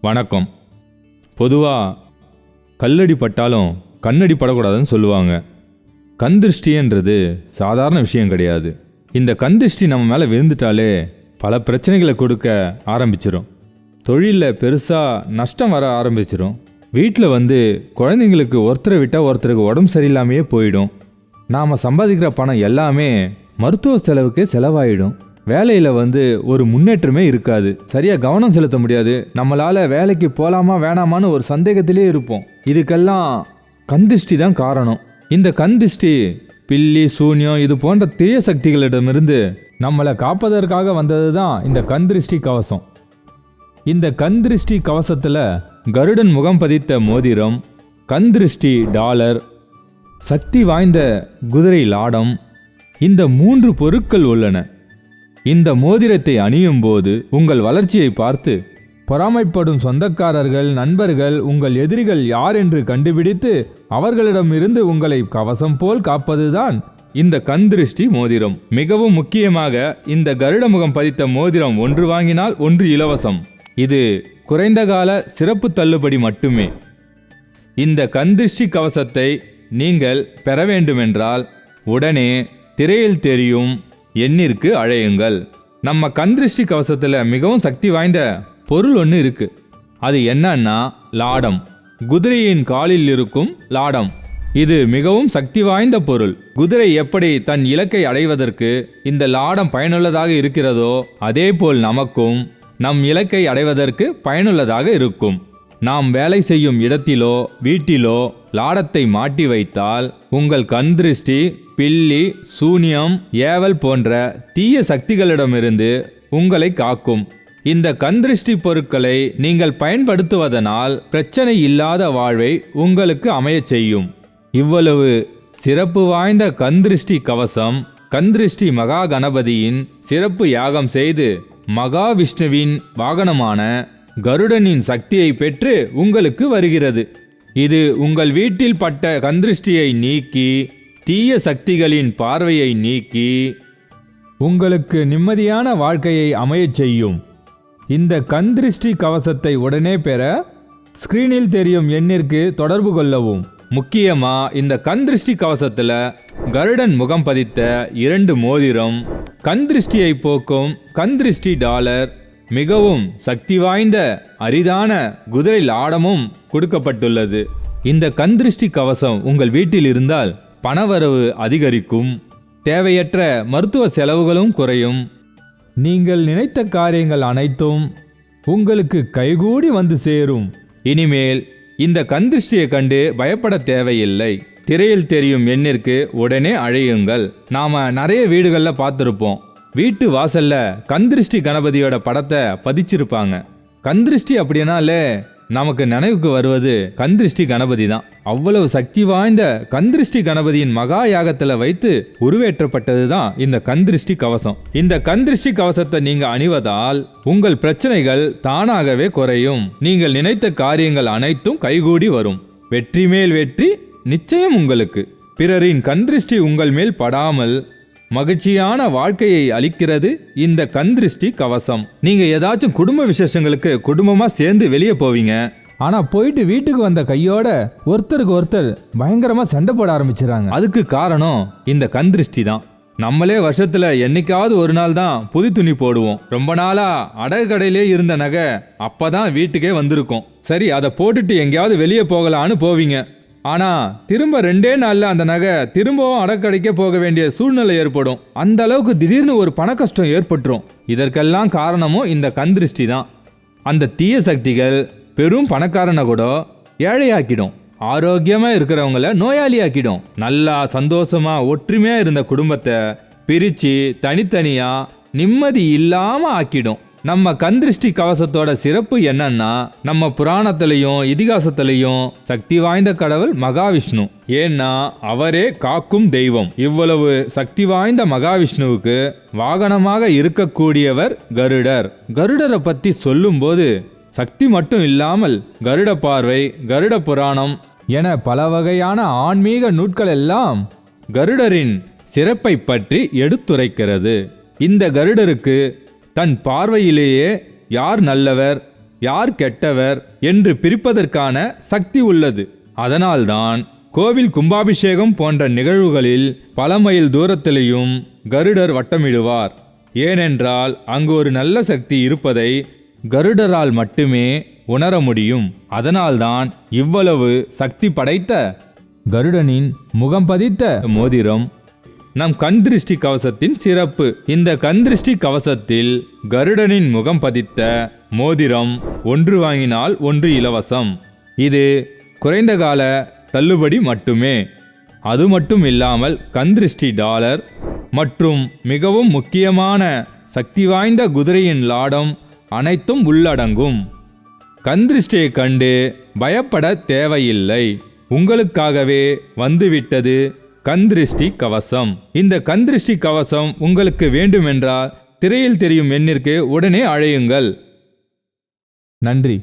வணக்கம். பொதுவாக கல்லடி பட்டாலும் கண்ணடி படக்கூடாதுன்னு சொல்லுவாங்க கந்திருஷ்டின்றது சாதாரண விஷயம் கிடையாது. இந்த கந்திருஷ்டி நம்ம மேலே விழுந்துட்டாலே பல பிரச்சனைகளை கொடுக்க ஆரம்பிச்சிடும் தொழிலில் பெருசாக நஷ்டம் வர ஆரம்பிச்சிடும் வீட்டில் வந்து குழந்தைங்களுக்கு ஒருத்தரை விட்டால் ஒருத்தருக்கு உடம்பு சரியில்லாமையே போயிடும். நாம் சம்பாதிக்கிற பணம் எல்லாமே மருத்துவ செலவுக்கு செலவாயிடும். வேலையில் வந்து ஒரு முன்னேற்றமே இருக்காது. சரியாக கவனம் செலுத்த முடியாது. நம்மளால் வேலைக்கு போகலாமா வேணாமான்னு ஒரு சந்தேகத்திலே இருப்போம். இதுக்கெல்லாம் கந்திஷ்டி தான் காரணம். இந்த கந்திஷ்டி பில்லி சூன்யம் இது போன்ற தீய சக்திகளிடமிருந்து நம்மளை காப்பதற்காக வந்தது தான் இந்த கந்திருஷ்டி கவசம். இந்த கந்திருஷ்டி கவசத்தில் கருடன் முகம் பதித்த மோதிரம் கந்திருஷ்டி டாலர் சக்தி வாய்ந்த குதிரை லாடம் இந்த மூன்று பொருட்கள் உள்ளன. இந்த மோதிரத்தை அணியும் போது உங்கள் வளர்ச்சியை பார்த்து பொறாமைப்படும் சொந்தக்காரர்கள் நண்பர்கள் உங்கள் எதிரிகள் யார் என்று கண்டுபிடித்து அவர்களிடமிருந்து உங்களை கவசம் போல் காப்பதுதான் இந்த கந்திருஷ்டி மோதிரம். மிகவும் முக்கியமாக இந்த கருடமுகம் பதித்த மோதிரம் ஒன்று வாங்கினால் ஒன்று இலவசம். இது குறைந்த கால சிறப்பு தள்ளுபடி மட்டுமே. இந்த கந்திருஷ்டி கவசத்தை நீங்கள் பெற வேண்டுமென்றால் உடனே திரையில் தெரியும் எண்ணிற்கு அழையுங்கள். நம்ம கந்திருஷ்டி கவசத்தில் மிகவும் சக்தி வாய்ந்த பொருள் ஒன்று இருக்கு. அது என்னன்னா லாடம். குதிரையின் காலில் இருக்கும் லாடம். இது மிகவும் சக்தி வாய்ந்த பொருள். குதிரை எப்படி தன் இலக்கை அடைவதற்கு இந்த லாடம் பயனுள்ளதாக இருக்கிறதோ அதேபோல் நமக்கும் நம் இலக்கை அடைவதற்கு பயனுள்ளதாக இருக்கும். நாம் வேலை செய்யும் இடத்திலோ வீட்டிலோ லாடத்தை மாட்டி வைத்தால் உங்கள் கண் திருஷ்டி பில்லி சூனியம் ஏவல் போன்ற தீய சக்திகளிடமிருந்து உங்களை காக்கும். இந்த கந்திருஷ்டி பொருட்களை நீங்கள் பயன்படுத்துவதனால் பிரச்சனை இல்லாத வாழ்வை உங்களுக்கு அமையச் செய்யும். இவ்வளவு சிறப்பு வாய்ந்த கந்திருஷ்டி கவசம் கந்திருஷ்டி மகா கணபதியின் சிறப்பு யாகம் செய்து மகாவிஷ்ணுவின் வாகனமான கருடனின் சக்தியை பெற்று உங்களுக்கு வருகிறது. இது உங்கள் வீட்டில் பட்ட கந்திருஷ்டியை நீக்கி தீய சக்திகளின் பார்வையை நீக்கி உங்களுக்கு நிம்மதியான வாழ்க்கையை அமையச் செய்யும். இந்த கந்திருஷ்டி கவசத்தை உடனே பெற ஸ்கிரீனில் தெரியும் எண்ணிற்கு தொடர்பு கொள்ளவும். முக்கியமாக இந்த கந்திருஷ்டி கவசத்தில் கருடன் முகம் பதித்த இரண்டு மோதிரம் கந்திருஷ்டியை போக்கும் கந்திருஷ்டி டாலர் மிகவும் சக்தி வாய்ந்த அரிதான குதிரை லாடமும் கொடுக்கப்பட்டுள்ளது. இந்த கந்திருஷ்டி கவசம் உங்கள் வீட்டில் இருந்தால் பணவரவு அதிகரிக்கும் தேவையற்ற மருத்துவ செலவுகளும் குறையும். நீங்கள் நினைத்த காரியங்கள் அனைத்தும் உங்களுக்கு கைகூடி வந்து சேரும். இனிமேல் இந்த கந்திருஷ்டியை கண்டு பயப்பட தேவையில்லை. திரையில் தெரியும் எண்ணிற்கு உடனே அழையுங்கள். நாம நிறைய வீடுகளில் பார்த்துருப்போம். வீட்டு வாசல்ல கந்திருஷ்டி கணபதியோட படத்தை பதிச்சிருப்பாங்க. கந்திருஷ்டி அப்படின்னாலே நமக்கு நினைவுக்கு வருவது கந்திருஷ்டி கணபதி தான் அவ்வளவு சக்தி வாய்ந்த கந்திருஷ்டி கணபதியின் மகா யாகத்தில் வைத்து உருவேற்றப்பட்டது தான் இந்த கந்திருஷ்டி கவசம். இந்த கந்திருஷ்டி கவசத்தை நீங்க அணிவதால் உங்கள் பிரச்சனைகள் தானாகவே குறையும். நீங்கள் நினைத்த காரியங்கள் அனைத்தும் கைகூடி வரும். வெற்றி மேல் வெற்றி நிச்சயம் உங்களுக்கு. பிறரின் கந்திருஷ்டி உங்கள் மேல் படாமல் மகிழ்ச்சியான வாழ்க்கையை அளிக்கிறது இந்த கந்திருஷ்டி கவசம். நீங்க ஏதாச்சும் குடும்ப விசேஷங்களுக்கு குடும்பமா சேர்ந்து வெளியே போவீங்க. ஆனா போயிட்டு வீட்டுக்கு வந்த கையோட ஒருத்தருக்கு ஒருத்தர் பயங்கரமா சண்டை போட ஆரம்பிச்சிடறாங்க. அதுக்கு காரணம் இந்த கந்திருஷ்டி தான். நம்மளே வருஷத்துல என்னைக்காவது ஒரு நாள் தான் புது துணி போடுவோம். ரொம்ப நாளா அடகு கடையிலே இருந்த நகை அப்பதான் வீட்டுக்கே வந்திருக்கும். சரி அதை போட்டுட்டு எங்கேயாவது வெளியே போகலான்னு போவீங்க. ஆனா திரும்ப ரெண்டே நாள்ல அந்த நகை திரும்பவும் அடக்கடைக்கே போக வேண்டிய சூழ்நிலை ஏற்படும். அந்த அளவுக்கு திடீர்னு ஒரு பண கஷ்டம் ஏற்பட்டுரும். இதற்கெல்லாம் காரணமும் இந்த கந்திருஷ்டி தான். அந்த தீய சக்திகள் பெரும் பணக்காரனை கூட ஏழையாக்கிடும். ஆரோக்கியமா இருக்கிறவங்கள நோயாளியாக்கிடும். நல்லா சந்தோஷமா ஒற்றுமையா இருந்த குடும்பத்தை பிரிச்சு தனித்தனியா நிம்மதி இல்லாம ஆக்கிடும். நம்ம கந்திருஷ்டி கவசத்தோட சிறப்பு என்னன்னா நம்ம புராணத்திலையும் இதிகாசத்திலையும் சக்தி வாய்ந்த கடவுள் மகாவிஷ்ணு. ஏன்னா அவரே காக்கும் தெய்வம். இவ்வளவு சக்தி வாய்ந்த மகாவிஷ்ணுவுக்கு வாகனமாக இருக்கக்கூடியவர் கருடர். கருடரை பத்தி சொல்லும்போது சக்தி மட்டும் இல்லாமல் கருட பார்வை கருட புராணம் என பல வகையான ஆன்மீக நூட்கள் எல்லாம் கருடரின் சிறப்பை பற்றி எடுத்துரைக்கிறது. இந்த கருடருக்கு தன் பார்வையிலேயே யார் நல்லவர் யார் கெட்டவர் என்று பிரிப்பதற்கான சக்தி உள்ளது. அதனால்தான் கோவில் கும்பாபிஷேகம் போன்ற நிகழ்வுகளில் பல மைல் தூரத்திலேயும் கருடர் வட்டமிடுவார். ஏனென்றால் அங்கு ஒரு நல்ல சக்தி இருப்பதை கருடரால் மட்டுமே உணர முடியும். அதனால்தான் இவ்வளவு சக்தி படைத்த கருடனின் முகம் பதித்த மோதிரம் நம் கண்திருஷ்டி கவசத்தின் சிறப்பு. இந்த கண்திருஷ்டி கவசத்தில் கருடனின் முகம் பதித்த மோதிரம் ஒன்று வாங்கினால் ஒன்று இலவசம். இது குறைந்த கால தள்ளுபடி மட்டுமே. அது மட்டும் இல்லாமல் கந்திருஷ்டி டாலர் மற்றும் மிகவும் முக்கியமான சக்தி வாய்ந்த குதிரையின் லாடம் அனைத்தும் உள்ளடங்கும். கந்திருஷ்டியை கண்டு பயப்பட தேவையில்லை. உங்களுக்காகவே வந்துவிட்டது. கந்திருஷ்டி கவசம். இந்த கந்திருஷ்டி கவசம் உங்களுக்கு வேண்டுமென்றால் திரையில் தெரியும் எண்ணிற்கு உடனே அழையுங்கள். நன்றி.